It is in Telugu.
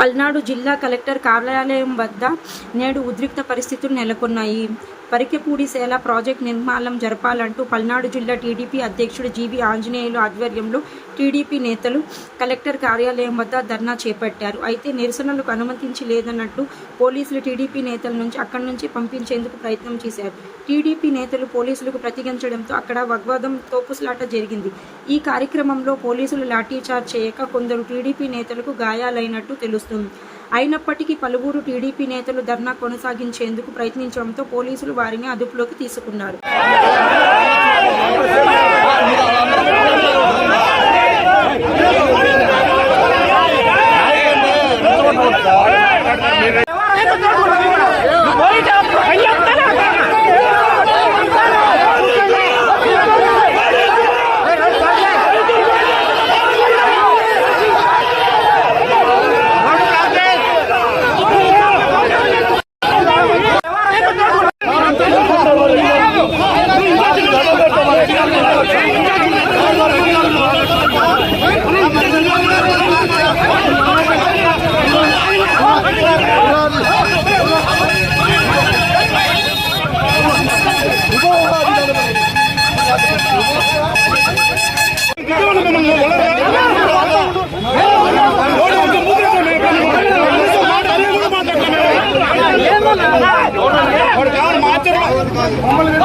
పల్నాడు జిల్లా కలెక్టర్ కార్యాలయం వద్ద నేడు ఉద్రిక్త పరిస్థితులు నెలకొన్నాయి. పరికెపూడి సేల ప్రాజెక్ట్ నిర్మాణం జరపాలంటూ పల్నాడు జిల్లా టీడీపీ అధ్యక్షుడు జీవి ఆంజనేయులు ఆధ్వర్యంలో టీడీపీ నేతలు కలెక్టర్ కార్యాలయం వద్ద ధర్నా చేపట్టారు. అయితే నిరసనలకు అనుమతించి లేదన్నట్టు పోలీసులు టీడీపీ నేతల నుంచి అక్కడి నుంచి పంపించేందుకు ప్రయత్నం చేశారు. టీడీపీ నేతలు పోలీసులకు ప్రతిగించడంతో అక్కడ వగ్వాదం తోపుసలాట జరిగింది. ఈ కార్యక్రమంలో పోలీసులు లాఠీచార్జ్ చేయక కొందరు టీడీపీ నేతలకు గాయాలైనట్టు తెలుస్తుంది. అయినప్పటికీ పలువురు టీడీపీ నేతలు ధర్నా కొనసాగించేందుకు ప్రయత్నించడంతో పోలీసులు వారిని అదుపులోకి తీసుకున్నారు. వాడు మమ్మల్ని